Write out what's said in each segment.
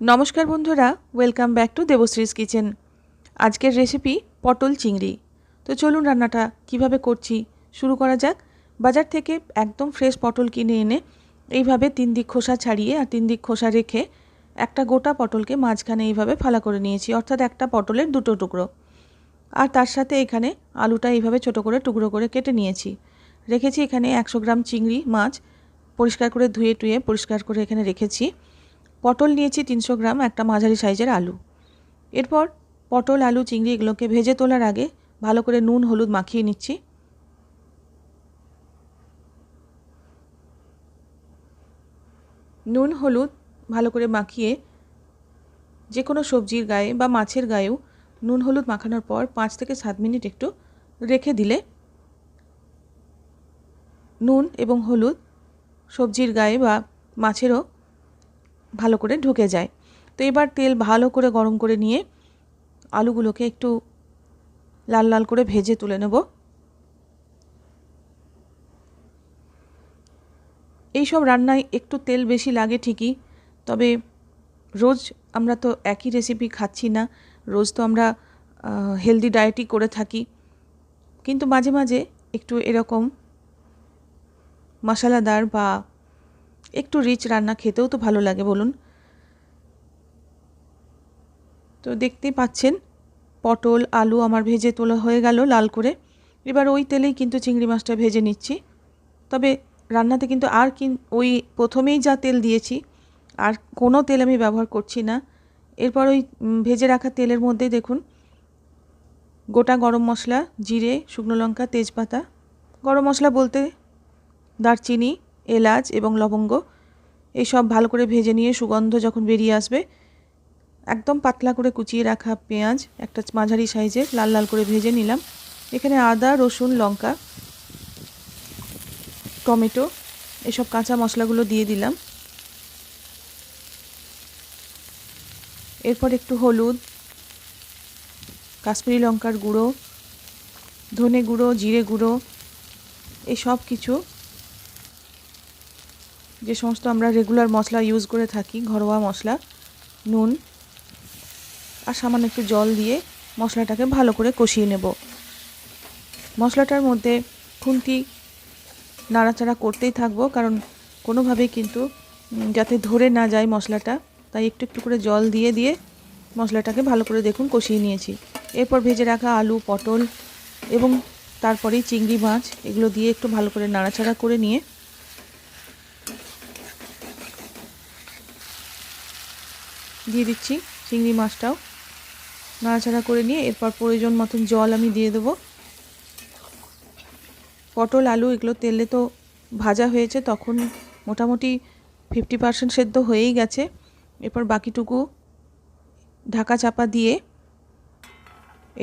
নমস্কার বন্ধুরা welcome back to Debashree's kitchen আজকের রেসিপি পটল চিংড়ি। তো চলুন রান্নাটা কীভাবে করছি, শুরু করা যাক। বাজার থেকে একদম ফ্রেশ পটল কিনে এনে এইভাবে তিন দিক খোসা ছাড়িয়ে আর তিন দিক খোসা রেখে একটা গোটা পটলকে মাঝখানে এইভাবে ফালা করে নিয়েছি, অর্থাৎ একটা পটলের দুটো টুকরো। আর তার সাথে এখানে আলুটা এইভাবে ছোট করে টুকরো করে কেটে নিয়েছি। রেখেছি এখানে একশো গ্রাম চিংড়ি মাছ, পরিষ্কার করে ধুয়ে টুয়ে পরিষ্কার করে এখানে রেখেছি। পটল নিয়েছি তিনশো গ্রাম, একটা মাঝারি সাইজের আলু। এরপর পটল, আলু, চিংড়ি এগুলোকে ভেজে তোলার আগে ভালো করে নুন, হলুদ মাখিয়ে নিচ্ছি। নুন, হলুদ ভালো করে মাখিয়ে যে কোনো সবজির গায়ে বা মাছের গায়েও নুন, হলুদ মাখানোর পর পাঁচ থেকে সাত মিনিট একটু রেখে দিলে নুন এবং হলুদ সবজির গায়ে বা মাছেরও ভালো করে ঢুকে যায়। তো এবার তেল ভালো করে গরম করে নিয়ে আলুগুলোকে একটু লাল লাল করে ভেজে তুলে নেব। এই সব রান্নায় একটু তেল বেশি লাগে ঠিকই, তবে রোজ আমরা তো একই রেসিপি খাচ্ছি না, রোজ তো আমরা হেলদি ডায়েটই করে থাকি। কিন্তু মাঝে মাঝে একটু এরকম মশলাদার বা একটু রিচ রান্না খেতেও তো ভালো লাগে, বলুন। তো দেখতেই পাচ্ছেন, পটল, আলু আমার ভেজে তোলা হয়ে গেল লাল করে। এবার ওই তেলেই কিন্তু চিংড়ি মাছটা ভেজে নিচ্ছি। তবে রান্নাতে কিন্তু আর কিন, ওই প্রথমেই যা তেল দিয়েছি, আর কোনো তেল আমি ব্যবহার করছি না। এরপর ওই ভেজে রাখা তেলের মধ্যে দেখুন, গোটা গরম মশলা, জিরে, শুকনো লঙ্কা, তেজপাতা। গরম মশলা বলতে দারচিনি এলাচ এবং লবঙ্গ এইসব ভালো করে ভেজে নিয়ে সুগন্ধ যখন বেরিয়ে আসবে, একদম পাতলা করে কুচিয়ে রাখা পেঁয়াজ, একটা মাঝারি সাইজের লাল লাল করে ভেজে নিলাম। এখানে আদা, রসুন, লঙ্কা, টমেটো, এসব কাঁচা মশলাগুলো দিয়ে দিলাম। এরপর একটু হলুদ, কাশ্মীরি লঙ্কার গুঁড়ো, ধনে গুঁড়ো, জিরে গুঁড়ো এই সব কিছু যে সমস্ত আমরা রেগুলার মশলা ইউজ করে থাকি, ঘরোয়া মশলা, নুন আর সামান্য একটু জল দিয়ে মশলাটাকে ভালো করে কষিয়ে নেব। মশলাটার মধ্যে খুন্তি নাড়াচাড়া করতেই থাকব, কারণ কোনোভাবেই কিন্তু যাতে ধরে না যায় মশলাটা, তাই একটু একটু করে জল দিয়ে দিয়ে মশলাটাকে ভালো করে দেখুন কষিয়ে নিয়েছি। এরপর ভেজে রাখা আলু, পটল এবং তারপরেই চিংড়ি মাছ, এগুলো দিয়ে একটু ভালো করে নাড়াচাড়া করে নিয়ে দিয়ে দিচ্ছি চিংড়ি মাছটাও। নাড়াচাড়া করে নিয়ে এরপর প্রয়োজন মতন জল আমি দিয়ে দেবো। পটল, আলু এগুলো তেলে তো ভাজা হয়েছে, তখন মোটামুটি ফিফটি পার্সেন্ট সেদ্ধ হয়েই গেছে। এরপর বাকিটুকু ঢাকা চাপা দিয়ে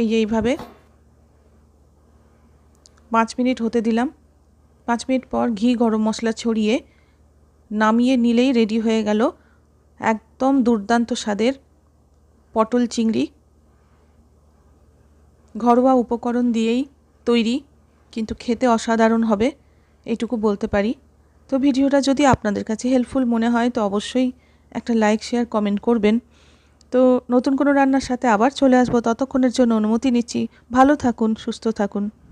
এই এইভাবে পাঁচ মিনিট হতে দিলাম। পাঁচ মিনিট পর ঘি, গরম মশলা ছড়িয়ে নামিয়ে নিলেই রেডি হয়ে গেল। একদম দুর্দান্ত স্বাদের পটল চিংড়ি। ঘরোয়া উপকরণ দিয়েই তৈরি, কিন্তু খেতে অসাধারণ হবে এইটুকু বলতে পারি। তো ভিডিওটা যদি আপনাদের কাছে হেল্পফুল মনে হয়, তো অবশ্যই একটা লাইক শেয়ার কমেন্ট করবেন। তো নতুন কোনো রান্নার সাথে আবার চলে আসব। ততক্ষণের জন্য অনুমতি নিচ্ছি। ভালো থাকুন, সুস্থ থাকুন।